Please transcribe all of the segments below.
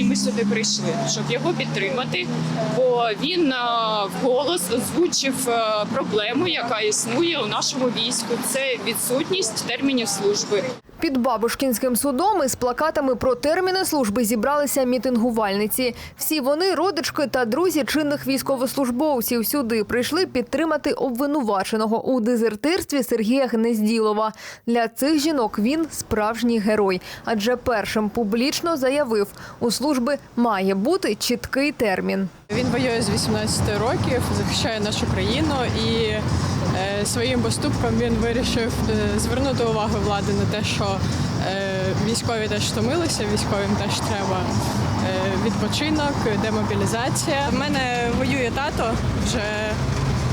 І ми сюди прийшли, щоб його підтримати, бо він е, вголос озвучив е, проблему, яка існує у нашому війську. Це відсутність термінів служби. Під Бабушкінським судом із плакатами про терміни служби зібралися мітингувальниці. Всі вони родички та друзі чинних військовослужбовців сюди прийшли підтримати обвинуваченого у дезертирстві Сергія Гнезділова. Для цих жінок він справжній герой, адже першим публічно заявив, у служби має бути чіткий термін. Він воює з 18 років, захищає нашу країну і своїм поступком він вирішив е, звернути увагу влади на те, що е, військові теж втомилися, військовим теж треба е, відпочинок, демобілізація. У мене воює тато вже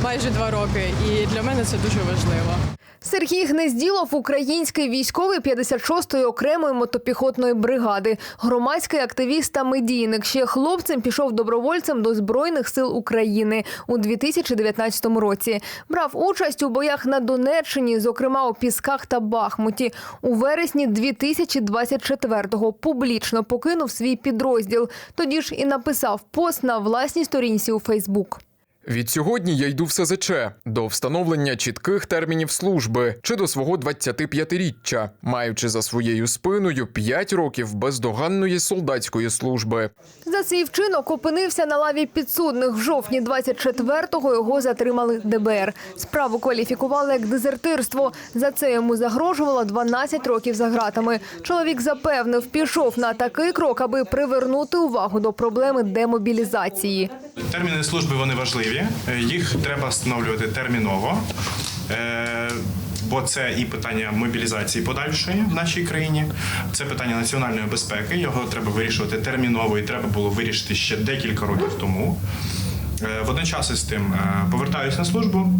майже два роки, і для мене це дуже важливо. Сергій Гнезділов – український військовий 56-ї окремої мотопіхотної бригади, громадський активіст та медійник. Ще хлопцем пішов добровольцем до Збройних сил України у 2019 році. Брав участь у боях на Донеччині, зокрема у Пісках та Бахмуті. У вересні 2024-го публічно покинув свій підрозділ. Тоді ж і написав пост на власній сторінці у Фейсбук. Відсьогодні я йду в СЗЧ до встановлення чітких термінів служби чи до свого 25-річчя, маючи за своєю спиною 5 років бездоганної солдатської служби. За свій вчинок опинився на лаві підсудних. В жовтні 24-го його затримали ДБР. Справу кваліфікували як дезертирство. За це йому загрожувало 12 років за ґратами. Чоловік запевнив, пішов на такий крок, аби привернути увагу до проблеми демобілізації. Терміни служби вони важливі, е, їх треба встановлювати терміново. е, Бо це і питання мобілізації подальшої в нашій країні, це питання національної безпеки. Його треба вирішувати терміново, і треба було вирішити ще декілька років тому. Е, Водночас із тим повертаюся на службу,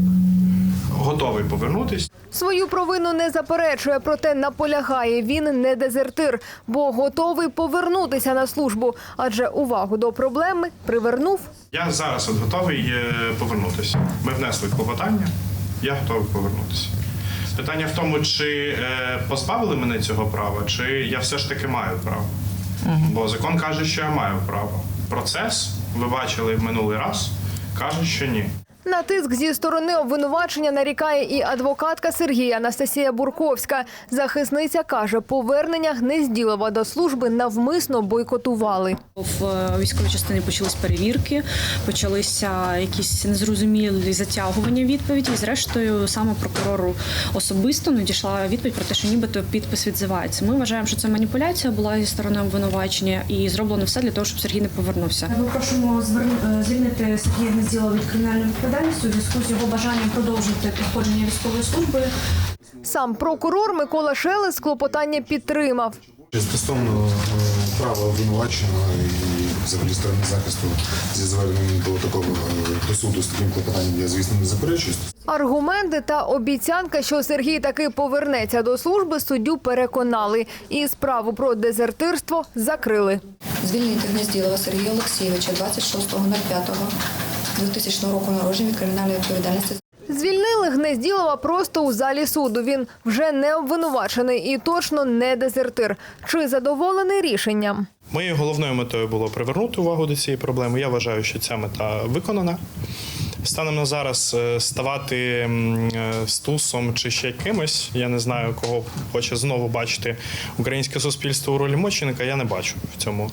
готовий повернутись. Свою провину не заперечує, проте наполягає. Він не дезертир, бо готовий повернутися на службу, адже увагу до проблеми привернув Я зараз от готовий е, повернутися. Ми внесли клопотання, я готовий повернутися. Питання в тому, чи е, позбавили мене цього права, чи я все ж таки маю право. Бо закон каже, що я маю право. Процес, ви бачили минулий раз, каже, що ні. На тиск зі сторони обвинувачення нарікає і адвокатка Сергія Анастасія Бурковська. Захисниця каже, повернення Гнезділова до служби навмисно бойкотували. В е, військовій частині почались перевірки, почалися якісь незрозумілі затягування відповіді. І зрештою, саме прокурору особисто надійшла відповідь про те, що нібито підпис відзивається. Ми вважаємо, що це маніпуляція була зі сторони обвинувачення, і зроблено все для того, щоб Сергій не повернувся. Ми просимо е, звільнити Сергія Гнезділа від кримінальної відповідальності у зв'язку з його бажанням продовжити проходження військової служби. Сам прокурор Микола Шелест клопотання підтримав. Стосовно е, права обвинуваченого і взагалі сторони захисту зі зверненням до такого е, до суду з таким клопотанням я звісно не заперечую. Аргументи та обіцянка, що Сергій таки повернеться до служби, суддю переконали. І справу про дезертирство закрили. Звільнити Гнезділова Сергія Олексійовича 26.05.2000 року народження від кримінальної відповідальності Звільнили Гнезділова просто у залі суду. Він вже не обвинувачений і точно не дезертир. Чи задоволений рішенням? Моєю головною метою було привернути увагу до цієї проблеми. Я вважаю, що ця мета виконана. Станом на зараз е, ставати е, стусом чи ще кимось, я не знаю, кого хоче знову бачити українське суспільство у ролі моченика. Я не бачу в цьому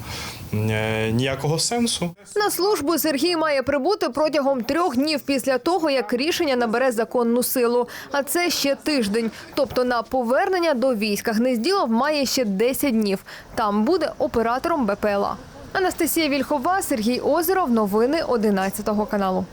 ніякого сенсу. На службу Сергій має прибути протягом трьох днів після того, як рішення набере законну силу. А це ще тиждень. Тобто на повернення до війська Гнезділов має ще 10 днів. Там буде оператором БПЛА. Анастасія Вільхова, Сергій Озеров. Новини 11 каналу.